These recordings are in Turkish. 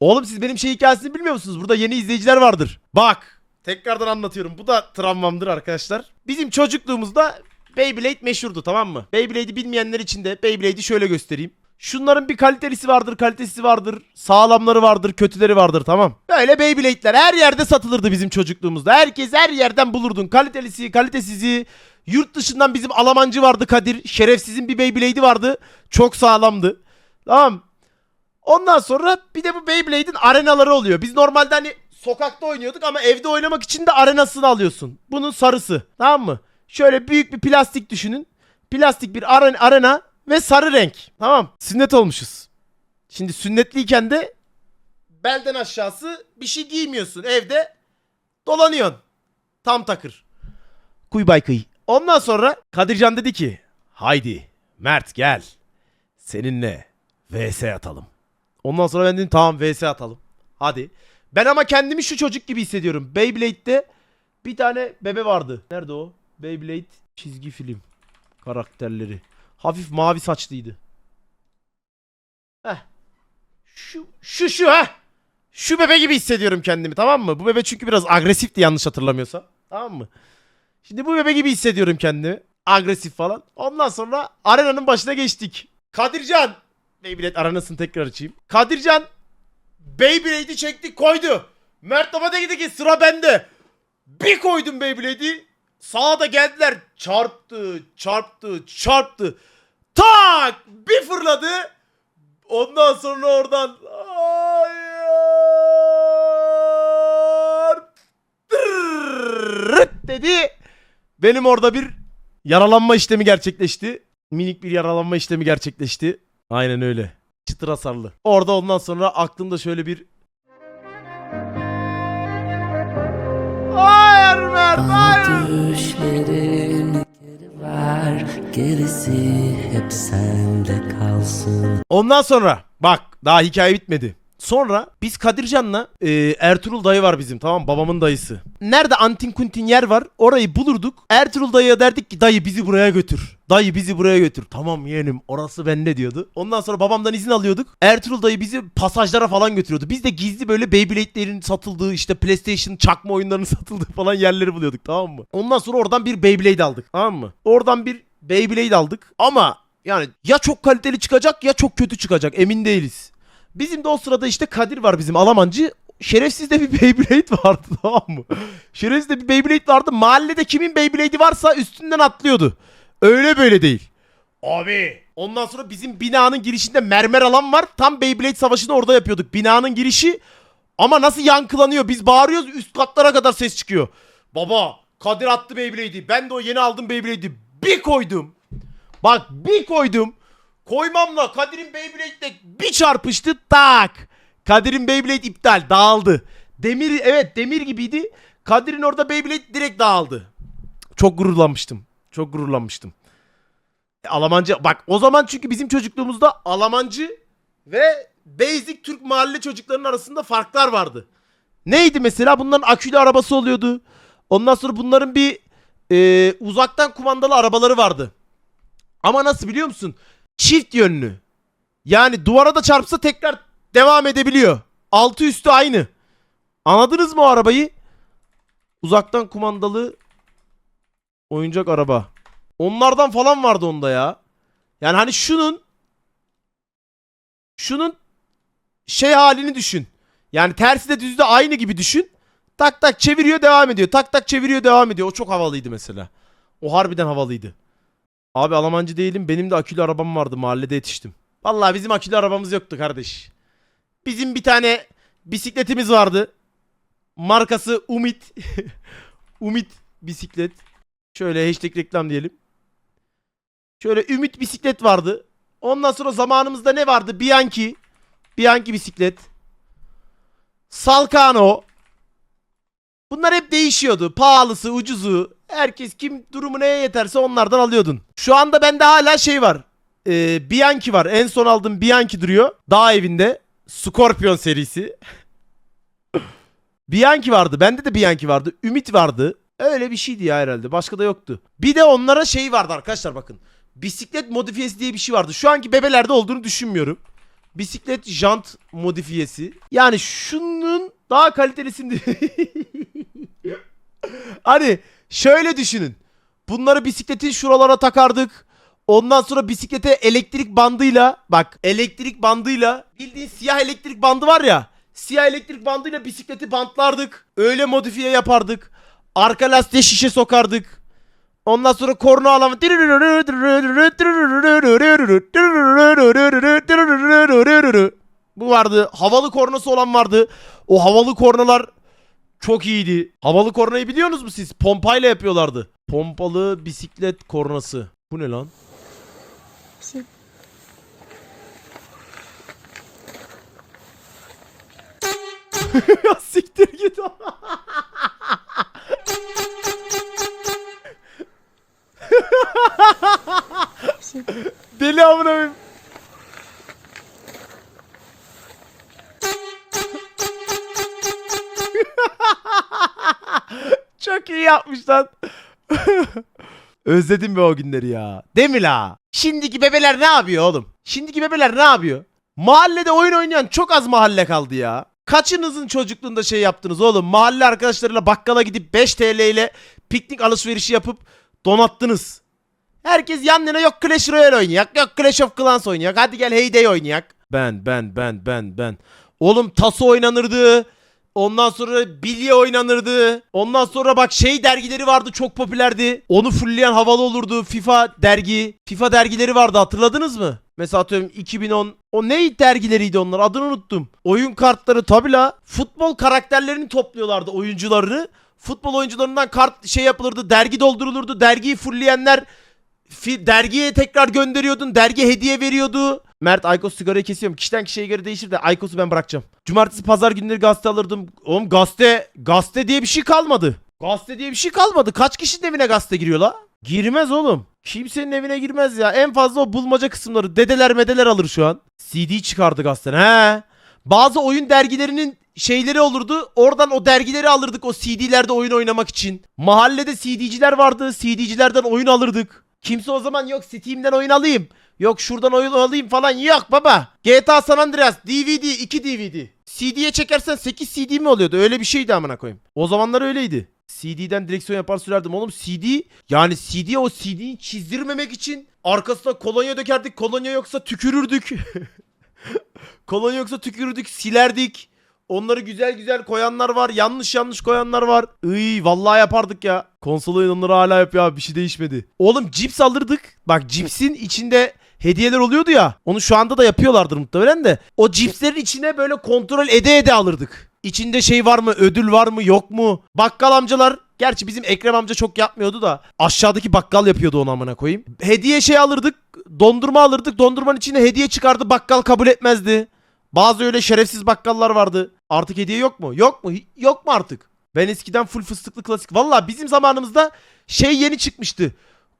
Oğlum siz benim şey hikayesini bilmiyor musunuz? Burada yeni izleyiciler vardır. Bak. Tekrardan anlatıyorum. Bu da travmamdır arkadaşlar. Bizim çocukluğumuzda Beyblade meşhurdu tamam mı? Beyblade'i bilmeyenler için de Beyblade'i şöyle göstereyim. Şunların bir kalitelisi vardır, kalitesi vardır, sağlamları vardır, kötüleri vardır tamam. Böyle Beyblade'ler her yerde satılırdı bizim çocukluğumuzda. Herkes her yerden bulurdun. Kalitelisi, kalitesizi. Yurt dışından bizim Almancı vardı Kadir. Şerefsizin bir Beyblade'i vardı. Çok sağlamdı. Tamam. Ondan sonra bir de bu Beyblade'in arenaları oluyor. Biz normalde hani sokakta oynuyorduk ama evde oynamak için de arenasını alıyorsun. Bunun sarısı. Tamam mı? Şöyle büyük bir plastik düşünün. Plastik bir aren- arena ve sarı renk. Tamam. Sünnet olmuşuz. Şimdi sünnetliyken de belden aşağısı bir şey giymiyorsun. Evde dolanıyorsun. Tam takır. Kuy bay kıy. Ondan sonra Kadircan dedi ki haydi Mert gel. Seninle VS atalım. Ondan sonra ben dedim tamam VS atalım. Hadi. Ben ama kendimi şu çocuk gibi hissediyorum. Beyblade'de bir tane bebe vardı. Nerede o? Beyblade çizgi film karakterleri. Hafif mavi saçlıydı. Heh. Şu şu şu ha. Şu bebe gibi hissediyorum kendimi tamam mı? Bu bebe çünkü biraz agresifti yanlış hatırlamıyorsam. Tamam mı? Şimdi bu bebe gibi hissediyorum kendimi. Agresif falan. Ondan sonra arenanın başına geçtik. Kadircan. Beyblade arenasını tekrar açayım. Kadircan. Beyblade'i çekti koydu. Mert Baba dedi ki sıra bende. Bir koydum Beyblade'i. Sağa da geldiler. Çarptı, çarptı, çarptı. Tak! Bir fırladı. Ondan sonra oradan dedi. Benim orada bir yaralanma işlemi gerçekleşti. Minik bir yaralanma işlemi gerçekleşti. Aynen öyle. Çıtır hasarlı. Orada ondan sonra aklımda şöyle bir Hayır Mert hayır. Ver Gerisi hep sende kalsın Ondan sonra bak daha hikaye bitmedi. Sonra biz Kadircan'la e, Ertuğrul dayı var bizim tamam mı? babamın dayısı. Nerede antin kuntin yer var orayı bulurduk. Ertuğrul dayıya derdik ki dayı bizi buraya götür. Dayı bizi buraya götür. Tamam yeğenim orası bende diyordu. Ondan sonra babamdan izin alıyorduk. Ertuğrul dayı bizi pasajlara falan götürüyordu. Biz de gizli böyle Beyblade'lerin satıldığı işte PlayStation çakma oyunlarının satıldığı falan yerleri buluyorduk tamam mı? Ondan sonra oradan bir Beyblade aldık tamam mı? Oradan bir Beyblade aldık ama yani ya çok kaliteli çıkacak ya çok kötü çıkacak emin değiliz. Bizim de o sırada işte Kadir var bizim Almancı. Şerefsiz de bir Beyblade vardı tamam mı? Şerefsiz de bir Beyblade vardı. Mahallede kimin Beyblade'i varsa üstünden atlıyordu. Öyle böyle değil. Abi. Ondan sonra bizim binanın girişinde mermer alan var. Tam Beyblade savaşını orada yapıyorduk. Binanın girişi ama nasıl yankılanıyor? Biz bağırıyoruz üst katlara kadar ses çıkıyor. Baba Kadir attı Beyblade'i. Ben de o yeni aldım Beyblade'i. Bir koydum. Bak bir koydum. Koymamla Kadir'in Beyblade'le bir çarpıştı tak. Kadir'in Beyblade iptal dağıldı. Demir evet demir gibiydi. Kadir'in orada Beyblade direkt dağıldı. Çok gururlanmıştım. Çok gururlanmıştım. E, Almancı bak o zaman çünkü bizim çocukluğumuzda Almancı ve basic Türk mahalle çocuklarının arasında farklar vardı. Neydi mesela? Bunların akülü arabası oluyordu. Ondan sonra bunların bir e, uzaktan kumandalı arabaları vardı. Ama nasıl biliyor musun? Çift yönlü. Yani duvara da çarpsa tekrar devam edebiliyor. Altı üstü aynı. Anladınız mı o arabayı? Uzaktan kumandalı oyuncak araba. Onlardan falan vardı onda ya. Yani hani şunun şunun şey halini düşün. Yani tersi de düzü de aynı gibi düşün. Tak tak çeviriyor devam ediyor. Tak tak çeviriyor devam ediyor. O çok havalıydı mesela. O harbiden havalıydı. Abi Almancı değilim. Benim de akülü arabam vardı. Mahallede yetiştim. Vallahi bizim akülü arabamız yoktu kardeş. Bizim bir tane bisikletimiz vardı. Markası Umit. Umit bisiklet. Şöyle hashtag reklam diyelim. Şöyle Ümit bisiklet vardı. Ondan sonra zamanımızda ne vardı? Bianchi. Bianchi bisiklet. Salkano. Bunlar hep değişiyordu. Pahalısı, ucuzu. Herkes kim durumu neye yeterse onlardan alıyordun. Şu anda bende hala şey var. Ee, Bianchi var. En son aldığım Bianchi duruyor. Dağ evinde. Scorpion serisi. Bianchi vardı. Bende de Bianchi vardı. Ümit vardı. Öyle bir şeydi ya herhalde. Başka da yoktu. Bir de onlara şey vardı arkadaşlar bakın. Bisiklet modifiyesi diye bir şey vardı. Şu anki bebelerde olduğunu düşünmüyorum. bisiklet jant modifiyesi. Yani şunun daha kalitelisini Hani şöyle düşünün. Bunları bisikletin şuralara takardık. Ondan sonra bisiklete elektrik bandıyla bak elektrik bandıyla bildiğin siyah elektrik bandı var ya. Siyah elektrik bandıyla bisikleti bantlardık. Öyle modifiye yapardık. Arka lastiğe şişe sokardık. Ondan sonra korna alamı Bu vardı. Havalı kornası olan vardı. O havalı kornalar çok iyiydi. Havalı kornayı biliyorsunuz mu siz? Pompayla yapıyorlardı. Pompalı bisiklet kornası. Bu ne lan? Siktir git. Deli amına koyayım. Çok iyi yapmış lan. Özledim be o günleri ya. Değil mi la? Şimdiki bebeler ne yapıyor oğlum? Şimdiki bebeler ne yapıyor? Mahallede oyun oynayan çok az mahalle kaldı ya. Kaçınızın çocukluğunda şey yaptınız oğlum? Mahalle arkadaşlarıyla bakkala gidip 5 TL ile piknik alışverişi yapıp donattınız. Herkes yan yana yok Clash Royale oynayak, yok Clash of Clans oynayak. Hadi gel Heyday oynayak. Ben, ben, ben, ben, ben. Oğlum taso oynanırdı. Ondan sonra bilye oynanırdı. Ondan sonra bak şey dergileri vardı çok popülerdi. Onu fullleyen havalı olurdu. FIFA dergi. FIFA dergileri vardı hatırladınız mı? Mesela atıyorum 2010. O ne dergileriydi onlar adını unuttum. Oyun kartları tabi la. Futbol karakterlerini topluyorlardı oyuncularını. Futbol oyuncularından kart şey yapılırdı. Dergi doldurulurdu. Dergiyi fullleyenler dergiye tekrar gönderiyordun. Dergi hediye veriyordu. Mert Aykos sigarayı kesiyorum. Kişiden kişiye göre değişir de Aykos'u ben bırakacağım. Cumartesi pazar günleri gazete alırdım. Oğlum gazete gazete diye bir şey kalmadı. Gazete diye bir şey kalmadı. Kaç kişinin evine gazete giriyor la? Girmez oğlum. Kimsenin evine girmez ya. En fazla o bulmaca kısımları. Dedeler medeler alır şu an. CD çıkardı gazeteden. He. Bazı oyun dergilerinin şeyleri olurdu. Oradan o dergileri alırdık o CD'lerde oyun oynamak için. Mahallede CD'ciler vardı. CD'cilerden oyun alırdık. Kimse o zaman yok Steam'den oyun alayım. Yok şuradan oyun alayım falan yok baba. GTA San Andreas DVD 2 DVD. CD'ye çekersen 8 CD mi oluyordu? Öyle bir şeydi amına koyayım. O zamanlar öyleydi. CD'den direksiyon yapar sürerdim oğlum. CD yani CD o CD'yi çizdirmemek için arkasına kolonya dökerdik. Kolonya yoksa tükürürdük. kolonya yoksa tükürürdük, silerdik. Onları güzel güzel koyanlar var. Yanlış yanlış koyanlar var. Iy vallahi yapardık ya. Konsol oyunları hala yapıyor abi. Bir şey değişmedi. Oğlum cips alırdık. Bak cipsin içinde hediyeler oluyordu ya. Onu şu anda da yapıyorlardır muhtemelen de. O cipslerin içine böyle kontrol ede ede alırdık. İçinde şey var mı? Ödül var mı? Yok mu? Bakkal amcalar Gerçi bizim Ekrem amca çok yapmıyordu da aşağıdaki bakkal yapıyordu onu amına koyayım. Hediye şey alırdık. Dondurma alırdık. Dondurmanın içine hediye çıkardı. Bakkal kabul etmezdi. Bazı öyle şerefsiz bakkallar vardı. Artık hediye yok mu? Yok mu? Yok mu artık? Ben eskiden full fıstıklı klasik. Valla bizim zamanımızda şey yeni çıkmıştı.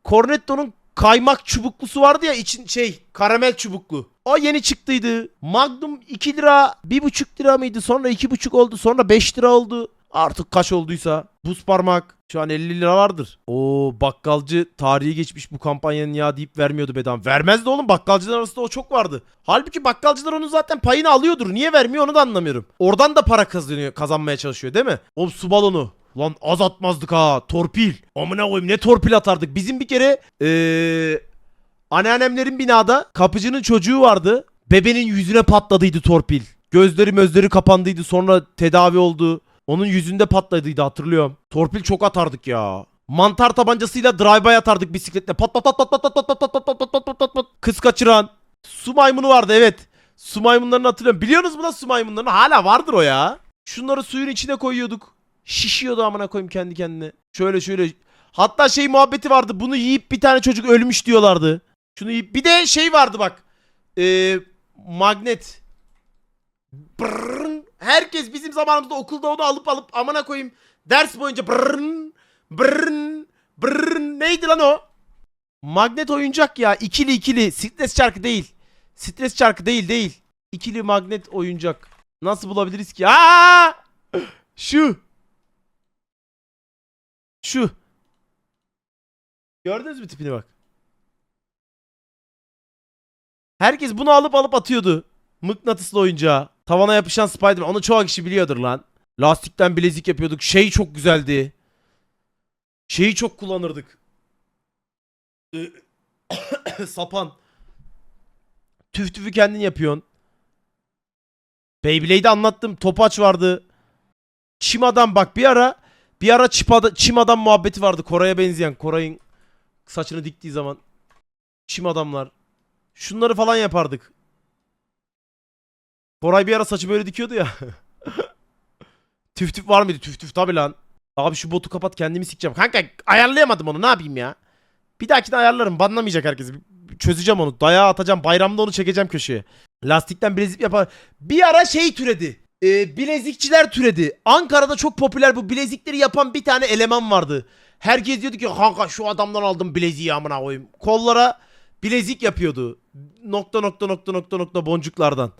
Cornetto'nun kaymak çubuklusu vardı ya için şey karamel çubuklu. O yeni çıktıydı. Magnum 2 lira 1,5 lira mıydı? Sonra 2,5 oldu. Sonra 5 lira oldu. Artık kaç olduysa. Buz parmak. Şu an 50 lira vardır. O bakkalcı tarihi geçmiş bu kampanyanın ya deyip vermiyordu bedava. Vermezdi oğlum bakkalcılar arasında o çok vardı. Halbuki bakkalcılar onun zaten payını alıyordur. Niye vermiyor onu da anlamıyorum. Oradan da para kazanıyor, kazanmaya çalışıyor değil mi? Oğlum su balonu. Lan az atmazdık ha. Torpil. Amına koyayım ne torpil atardık. Bizim bir kere eee anneannemlerin binada kapıcının çocuğu vardı. Bebenin yüzüne patladıydı torpil. Gözleri mözleri kapandıydı sonra tedavi oldu. Onun yüzünde patladıydı hatırlıyorum. Torpil çok atardık ya. Mantar tabancasıyla drive-by atardık bisikletle. Pat pat pat pat pat pat pat pat pat pat pat pat pat pat pat. Kız kaçıran. Su maymunu vardı evet. Su maymunlarını hatırlıyorum. Biliyorsunuz mu lan su maymunlarını? Hala vardır o ya. Şunları suyun içine koyuyorduk. Şişiyordu amına koyayım kendi kendine. Şöyle şöyle. Hatta şey muhabbeti vardı. Bunu yiyip bir tane çocuk ölmüş diyorlardı. Şunu yiyip. Bir de şey vardı bak. Ee, magnet. Brrrn. Herkes bizim zamanımızda okulda onu alıp alıp amına koyayım. Ders boyunca brrrn, brrrn, brrrn. Neydi lan o? Magnet oyuncak ya. ikili ikili. Stres çarkı değil. Stres çarkı değil değil. İkili magnet oyuncak. Nasıl bulabiliriz ki? Aa! Şu. Şu. Gördünüz mü tipini bak. Herkes bunu alıp alıp atıyordu. Mıknatıslı oyuncağı. Tavana yapışan Spider-Man. Onu çoğu kişi biliyordur lan. Lastikten bilezik yapıyorduk. Şey çok güzeldi. Şeyi çok kullanırdık. Ee, Sapan. Tüf tüfü kendin yapıyorsun. Beyblade'i anlattım. Topaç vardı. Çim adam bak bir ara bir ara çip çim adam muhabbeti vardı. Koray'a benzeyen. Koray'ın saçını diktiği zaman. Çim adamlar. Şunları falan yapardık. Koray bir ara saçı böyle dikiyordu ya. tüf tüf var mıydı? Tüf tüf tabi lan. Abi şu botu kapat kendimi sikeceğim. Kanka ayarlayamadım onu ne yapayım ya. Bir dahakine ayarlarım. Banlamayacak herkes. Çözeceğim onu. Dayağı atacağım. Bayramda onu çekeceğim köşeye. Lastikten bilezik yapar. Bir ara şey türedi. Ee, bilezikçiler türedi. Ankara'da çok popüler bu bilezikleri yapan bir tane eleman vardı. Herkes diyordu ki kanka şu adamdan aldım bileziği amına koyayım. Kollara bilezik yapıyordu. Nokta nokta nokta nokta nokta boncuklardan.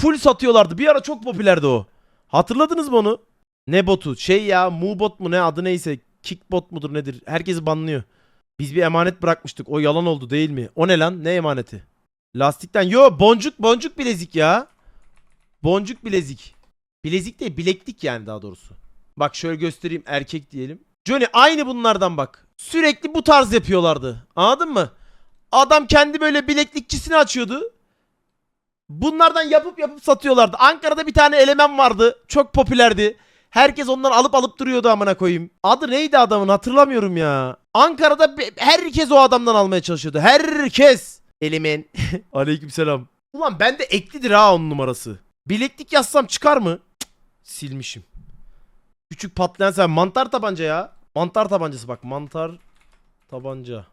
Full satıyorlardı. Bir ara çok popülerdi o. Hatırladınız mı onu? Ne botu? Şey ya Mubot mu ne adı neyse. Kickbot mudur nedir? Herkesi banlıyor. Biz bir emanet bırakmıştık. O yalan oldu değil mi? O ne lan? Ne emaneti? Lastikten. Yo boncuk boncuk bilezik ya. Boncuk bilezik. Bilezik değil bileklik yani daha doğrusu. Bak şöyle göstereyim erkek diyelim. Johnny aynı bunlardan bak. Sürekli bu tarz yapıyorlardı. Anladın mı? Adam kendi böyle bileklikçisini açıyordu. Bunlardan yapıp yapıp satıyorlardı. Ankara'da bir tane eleman vardı. Çok popülerdi. Herkes ondan alıp alıp duruyordu amına koyayım. Adı neydi adamın hatırlamıyorum ya. Ankara'da herkes o adamdan almaya çalışıyordu. Herkes. Elimin. Aleykümselam. Ulan bende eklidir ha onun numarası. Bileklik yazsam çıkar mı? Silmişim. Küçük patlayan sen mantar tabanca ya. Mantar tabancası bak mantar tabanca.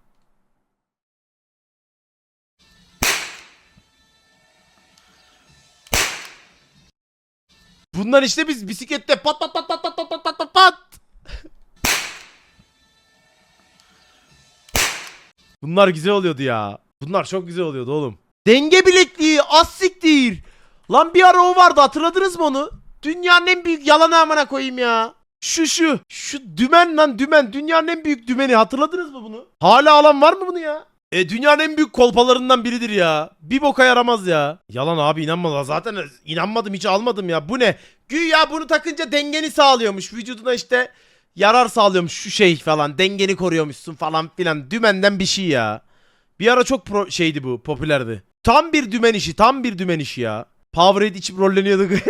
Bunlar işte biz bisiklette pat pat pat pat pat pat pat pat pat pat. Bunlar güzel oluyordu ya. Bunlar çok güzel oluyordu oğlum. Denge bilekliği az siktir. Lan bir ara o vardı hatırladınız mı onu? Dünyanın en büyük yalanı amına koyayım ya. Şu şu. Şu dümen lan dümen. Dünyanın en büyük dümeni hatırladınız mı bunu? Hala alan var mı bunu ya? E dünyanın en büyük kolpalarından biridir ya. Bir boka yaramaz ya. Yalan abi inanma zaten inanmadım hiç almadım ya. Bu ne? Güya bunu takınca dengeni sağlıyormuş. Vücuduna işte yarar sağlıyormuş şu şey falan. Dengeni koruyormuşsun falan filan. Dümenden bir şey ya. Bir ara çok pro- şeydi bu popülerdi. Tam bir dümen işi tam bir dümen işi ya. Powerade içip rolleniyorduk.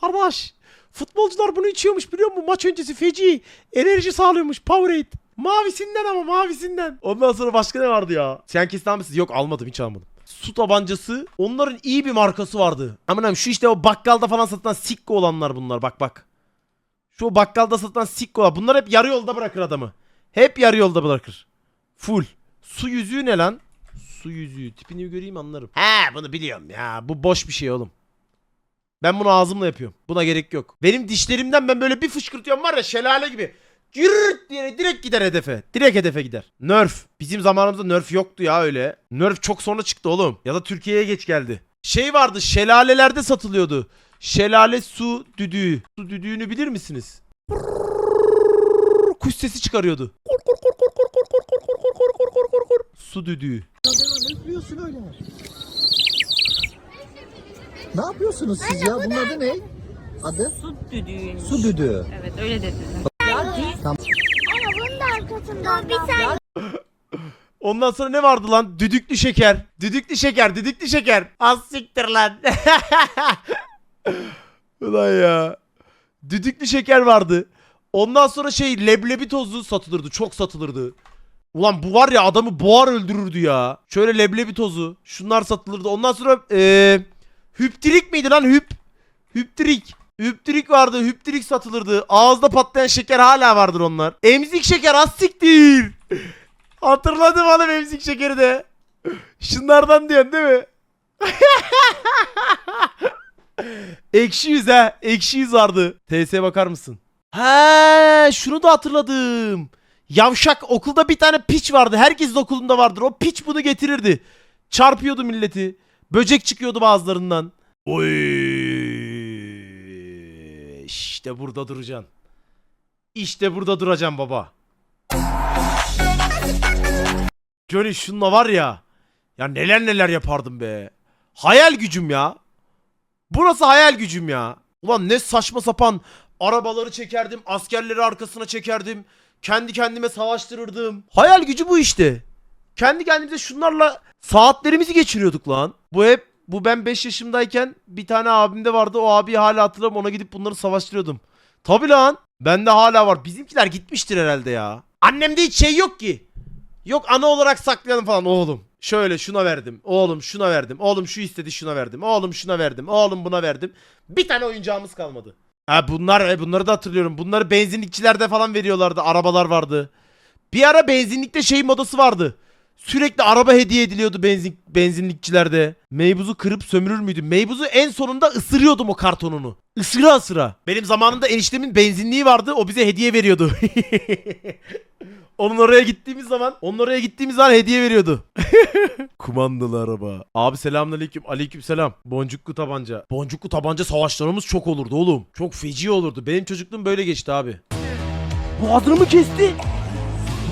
Kardeş futbolcular bunu içiyormuş biliyor musun? Maç öncesi feci enerji sağlıyormuş Powerade. Mavisinden ama mavisinden. Ondan sonra başka ne vardı ya? Sen kesin almışsın. Yok almadım hiç almadım. Su tabancası. Onların iyi bir markası vardı. Aman şu işte o bakkalda falan satılan sikko olanlar bunlar bak bak. Şu bakkalda satılan sikko Bunlar hep yarı yolda bırakır adamı. Hep yarı yolda bırakır. Full. Su yüzüğü ne lan? Su yüzüğü. Tipini göreyim anlarım. He bunu biliyorum ya. Bu boş bir şey oğlum. Ben bunu ağzımla yapıyorum. Buna gerek yok. Benim dişlerimden ben böyle bir fışkırtıyorum var ya şelale gibi. Yürüt diye direkt gider hedefe. Direkt hedefe gider. Nerf. Bizim zamanımızda Nerf yoktu ya öyle. Nerf çok sonra çıktı oğlum. Ya da Türkiye'ye geç geldi. Şey vardı şelalelerde satılıyordu. Şelale su düdüğü. Su düdüğünü bilir misiniz? Kuş sesi çıkarıyordu. Su düdüğü. Ne yapıyorsun öyle? Ne yapıyorsunuz siz ya? Bunun adı ne? Adı? Su düdüğüymüş. Su düdüğü. Evet öyle dedi. Bunun da arkasından bir tane Ondan sonra ne vardı lan? Düdüklü şeker. Düdüklü şeker, düdüklü şeker. Az siktir lan. Ulan ya. Düdüklü şeker vardı. Ondan sonra şey leblebi tozu satılırdı. Çok satılırdı. Ulan bu var ya adamı boğar öldürürdü ya. Şöyle leblebi tozu. Şunlar satılırdı. Ondan sonra eee hüptirik miydi lan hüp? Hüptirik. Hüptirik vardı. Hüptirik satılırdı. Ağızda patlayan şeker hala vardır onlar. Emzik şeker az siktir. Hatırladım oğlum emzik şekeri de. Şunlardan diyorsun değil mi? Ekşi yüz ha. Ekşi yüz vardı. TS'ye bakar mısın? He, şunu da hatırladım. Yavşak okulda bir tane piç vardı. Herkesin okulunda vardır. O piç bunu getirirdi. Çarpıyordu milleti. Böcek çıkıyordu bazılarından. Oy. İşte burada duracaksın. İşte burada duracaksın baba. Johnny şunla var ya. Ya neler neler yapardım be. Hayal gücüm ya. Burası hayal gücüm ya. Ulan ne saçma sapan arabaları çekerdim, askerleri arkasına çekerdim. Kendi kendime savaştırırdım. Hayal gücü bu işte. Kendi kendimize şunlarla saatlerimizi geçiriyorduk lan. Bu hep bu ben 5 yaşımdayken bir tane abimde vardı. O abi hala hatırlamam ona gidip bunları savaştırıyordum. Tabi lan. Bende hala var. Bizimkiler gitmiştir herhalde ya. Annemde hiç şey yok ki. Yok ana olarak saklayalım falan oğlum. Şöyle şuna verdim. Oğlum şuna verdim. Oğlum şu istedi şuna verdim. Oğlum şuna verdim. Oğlum buna verdim. Bir tane oyuncağımız kalmadı. Ha bunlar e, bunları da hatırlıyorum. Bunları benzinlikçilerde falan veriyorlardı. Arabalar vardı. Bir ara benzinlikte şey modası vardı. Sürekli araba hediye ediliyordu benzin benzinlikçilerde. Meybuz'u kırıp sömürür müydüm? Meybuz'u en sonunda ısırıyordum o kartonunu. Isıra ısıra. Benim zamanımda eniştemin benzinliği vardı. O bize hediye veriyordu. Onun oraya gittiğimiz zaman, onun oraya gittiğimiz zaman hediye veriyordu. Kumandalı araba. Abi selamünaleyküm. Aleykümselam. Boncuklu tabanca. Boncuklu tabanca savaşlarımız çok olurdu oğlum. Çok feci olurdu. Benim çocukluğum böyle geçti abi. Boğazını mı kesti?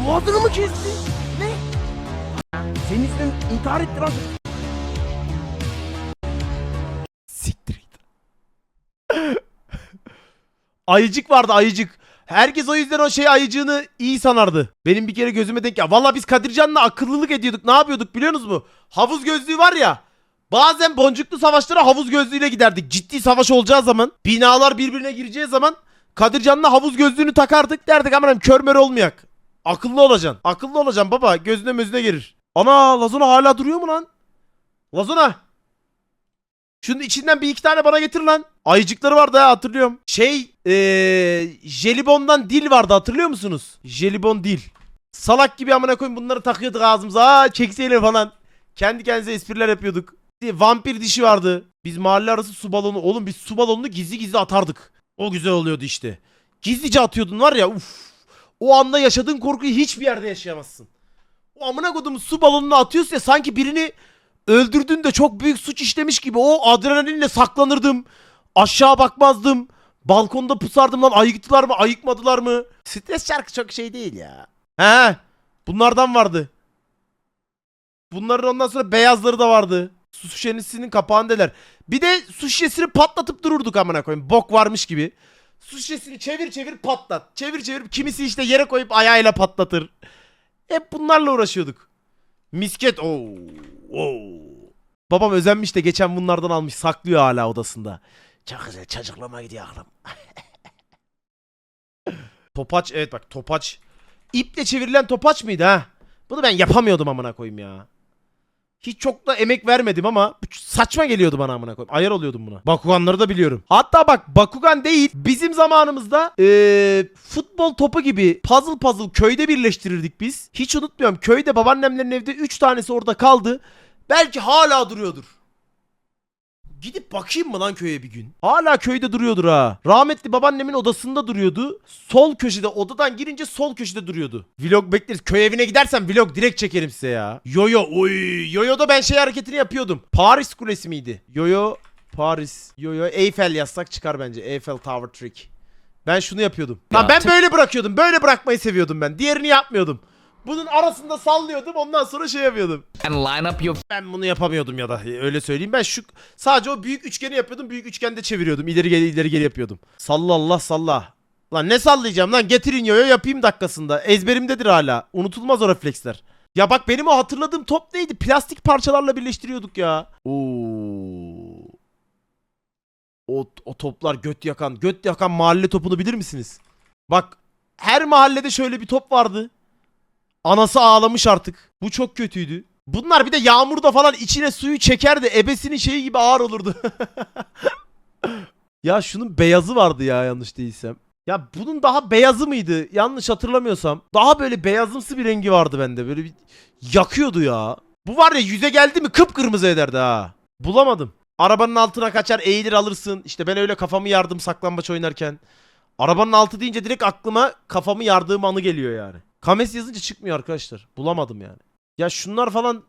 Boğazını mı kesti? Ne? Senin ismin intihar etti lan. Siktir git. ayıcık vardı ayıcık. Herkes o yüzden o şey ayıcığını iyi sanardı. Benim bir kere gözüme denk ya. Valla biz Kadircan'la akıllılık ediyorduk. Ne yapıyorduk biliyor musunuz mu? Havuz gözlüğü var ya. Bazen boncuklu savaşlara havuz gözlüğüyle giderdik. Ciddi savaş olacağı zaman, binalar birbirine gireceği zaman Kadircan'la havuz gözlüğünü takardık. Derdik aman kör mör olmayak. Akıllı olacaksın. Akıllı olacaksın baba. Gözüne mözüne gelir. Ana Lazona hala duruyor mu lan? Lazona. Şunun içinden bir iki tane bana getir lan. Ayıcıkları vardı ha hatırlıyorum. Şey ee, jelibondan dil vardı hatırlıyor musunuz? Jelibon dil. Salak gibi amına koyayım bunları takıyorduk ağzımıza. Aa çekseyle falan. Kendi kendimize espriler yapıyorduk. Vampir dişi vardı. Biz mahalle arası su balonu. Oğlum biz su balonunu gizli gizli atardık. O güzel oluyordu işte. Gizlice atıyordun var ya uf. O anda yaşadığın korkuyu hiçbir yerde yaşayamazsın. O amına kodumu su balonunu atıyorsun ya sanki birini öldürdün de çok büyük suç işlemiş gibi o adrenalinle saklanırdım. Aşağı bakmazdım. Balkonda pusardım lan ayıktılar mı ayıkmadılar mı? Stres şarkı çok şey değil ya. He bunlardan vardı. Bunların ondan sonra beyazları da vardı. Su şişesinin kapağındalar. Bir de su şişesini patlatıp dururduk amına koyayım. Bok varmış gibi. Su şişesini çevir çevir patlat. Çevir çevir kimisi işte yere koyup ayağıyla patlatır. Hep bunlarla uğraşıyorduk. Misket. Oo. Babam özenmiş de geçen bunlardan almış. Saklıyor hala odasında. Çok güzel çocukluğuma gidiyor aklım. topaç evet bak topaç. İple çevirilen topaç mıydı ha? Bunu ben yapamıyordum amına koyayım ya. Hiç çok da emek vermedim ama saçma geliyordu bana amına koyayım. Ayar oluyordum buna. Bakuganları da biliyorum. Hatta bak Bakugan değil bizim zamanımızda eee, futbol topu gibi puzzle puzzle köyde birleştirirdik biz. Hiç unutmuyorum köyde babaannemlerin evde 3 tanesi orada kaldı. Belki hala duruyordur. Gidip bakayım mı lan köye bir gün? Hala köyde duruyordur ha. Rahmetli babaannemin odasında duruyordu. Sol köşede odadan girince sol köşede duruyordu. Vlog bekleriz. Köy evine gidersem vlog direkt çekerim size ya. Yoyo. Oy. Yoyo'da ben şey hareketini yapıyordum. Paris Kulesi miydi? Yoyo. Paris. Yoyo. Eiffel yazsak çıkar bence. Eiffel Tower Trick. Ben şunu yapıyordum. Lan ben böyle bırakıyordum. Böyle bırakmayı seviyordum ben. Diğerini yapmıyordum. Bunun arasında sallıyordum. Ondan sonra şey yapıyordum. and line up your Ben bunu yapamıyordum ya da öyle söyleyeyim. Ben şu sadece o büyük üçgeni yapıyordum. Büyük üçgende çeviriyordum. İleri geri ileri geri yapıyordum. Salla Allah salla. Lan ne sallayacağım lan getirin yoyo yapayım dakikasında. Ezberimdedir hala. Unutulmaz o refleksler. Ya bak benim o hatırladığım top neydi? Plastik parçalarla birleştiriyorduk ya. Oo. O, o toplar göt yakan. Göt yakan mahalle topunu bilir misiniz? Bak her mahallede şöyle bir top vardı. Anası ağlamış artık. Bu çok kötüydü. Bunlar bir de yağmurda falan içine suyu çekerdi. Ebesinin şeyi gibi ağır olurdu. ya şunun beyazı vardı ya yanlış değilsem. Ya bunun daha beyazı mıydı? Yanlış hatırlamıyorsam. Daha böyle beyazımsı bir rengi vardı bende. Böyle bir yakıyordu ya. Bu var ya yüze geldi mi kıpkırmızı ederdi ha. Bulamadım. Arabanın altına kaçar eğilir alırsın. İşte ben öyle kafamı yardım saklambaç oynarken. Arabanın altı deyince direkt aklıma kafamı yardığım anı geliyor yani. Kames yazınca çıkmıyor arkadaşlar. Bulamadım yani. Ya şunlar falan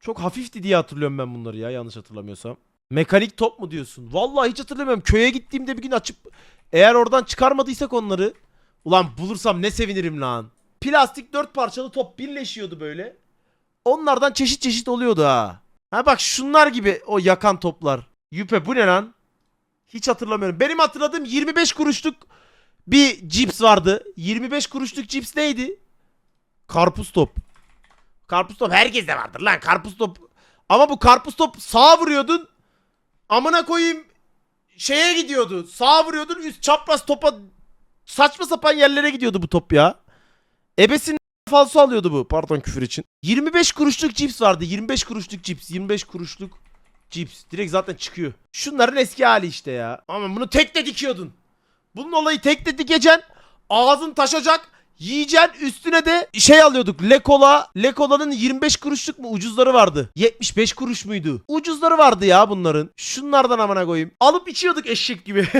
çok hafifti diye hatırlıyorum ben bunları ya yanlış hatırlamıyorsam. Mekanik top mu diyorsun? Vallahi hiç hatırlamıyorum. Köye gittiğimde bir gün açıp eğer oradan çıkarmadıysak onları ulan bulursam ne sevinirim lan. Plastik dört parçalı top birleşiyordu böyle. Onlardan çeşit çeşit oluyordu ha. Ha bak şunlar gibi o yakan toplar. Yüpe bu ne lan? Hiç hatırlamıyorum. Benim hatırladığım 25 kuruşluk bir cips vardı. 25 kuruşluk cips neydi? Karpuz top. Karpuz top herkeste vardır lan karpuz top. Ama bu karpuz top sağa vuruyordun. Amına koyayım şeye gidiyordu. Sağa vuruyordun üst çapraz topa saçma sapan yerlere gidiyordu bu top ya. Ebesin falso alıyordu bu. Pardon küfür için. 25 kuruşluk cips vardı. 25 kuruşluk cips. 25 kuruşluk cips. Direkt zaten çıkıyor. Şunların eski hali işte ya. Ama bunu tek de dikiyordun. Bunun olayı tek de dikeceksin. Ağzın taşacak. Yiyeceksin üstüne de şey alıyorduk. Lekola. Lekola'nın 25 kuruşluk mu ucuzları vardı. 75 kuruş muydu? Ucuzları vardı ya bunların. Şunlardan amına koyayım. Alıp içiyorduk eşek gibi.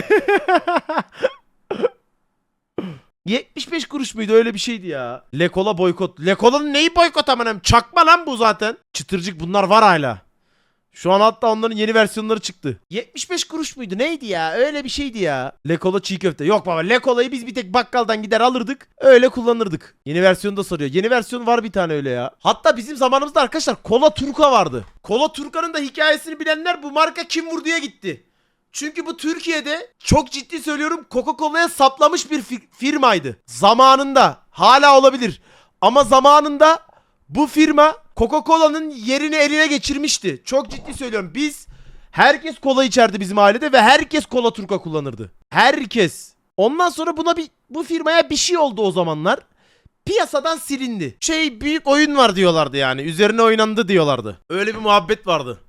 75 kuruş muydu öyle bir şeydi ya. Lekola boykot. Lekola'nın neyi boykot amınım? Çakma lan bu zaten. Çıtırcık bunlar var hala. Şu an hatta onların yeni versiyonları çıktı. 75 kuruş muydu neydi ya? Öyle bir şeydi ya. Lekola çiğ köfte. Yok baba Lekola'yı biz bir tek bakkaldan gider alırdık. Öyle kullanırdık. Yeni versiyonu da soruyor. Yeni versiyon var bir tane öyle ya. Hatta bizim zamanımızda arkadaşlar Kola Turka vardı. Kola Turka'nın da hikayesini bilenler bu marka kim vurduya gitti. Çünkü bu Türkiye'de çok ciddi söylüyorum Coca-Cola'ya saplamış bir fi- firmaydı. Zamanında hala olabilir. Ama zamanında bu firma Coca-Cola'nın yerini eline geçirmişti. Çok ciddi söylüyorum. Biz herkes kola içerdi bizim ailede ve herkes kola turka kullanırdı. Herkes. Ondan sonra buna bir bu firmaya bir şey oldu o zamanlar. Piyasadan silindi. Şey büyük oyun var diyorlardı yani. Üzerine oynandı diyorlardı. Öyle bir muhabbet vardı.